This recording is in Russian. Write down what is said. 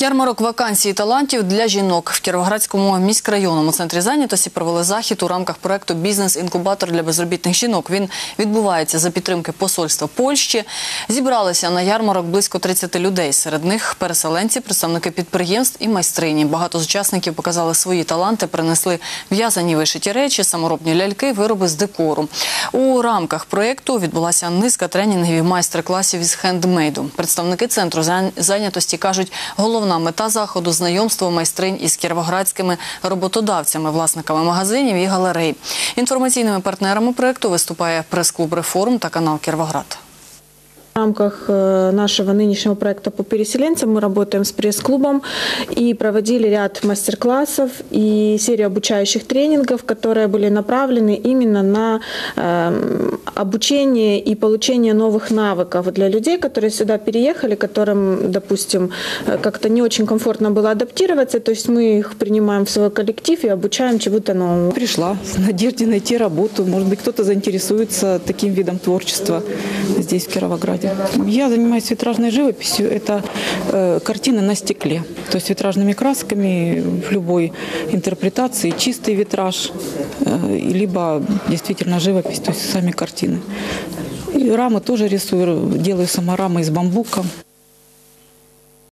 Ярмарок вакансій талантів для жінок в Кіровоградському міськрайонному центрі зайнятості провели захід у рамках проекту Бізнес-інкубатор для безробітних жінок. Він відбувається за підтримки посольства Польщі. Зібралися на ярмарок близько 30 людей. Серед них переселенці, представники підприємств і майстрині. Багато з учасників показали свої таланти, принесли в'язані вишиті речі, саморобні ляльки, вироби з декору. У рамках проекту відбулася низка тренінгів і майстер-класів із хендмейду. Представники центру зайнятості кажуть, головна мета заходу знайомство майстринь із кіровоградськими роботодавцями, власниками магазинів і галерей. Інформаційними партнерами проекту виступає прес-клуб Реформ та канал Кіровоград. Рамках э, нашего нынешнего проекта по переселенцам мы работаем с пресс-клубом и проводили ряд мастер-классов и серию обучающих тренингов, которые были направлены именно на эм, обучение и получение новых навыков для людей, которые сюда переехали, которым, допустим, э, как-то не очень комфортно было адаптироваться. То есть мы их принимаем в свой коллектив и обучаем чему-то новому. Пришла в надежде найти работу. Может быть, кто-то заинтересуется таким видом творчества здесь, в Кировограде. Я занимаюсь витражной живописью. Это э, картины на стекле. То есть витражными красками в любой интерпретации. Чистый витраж, э, либо действительно живопись, то есть сами картины. И рамы тоже рисую, делаю сама рамы из бамбука.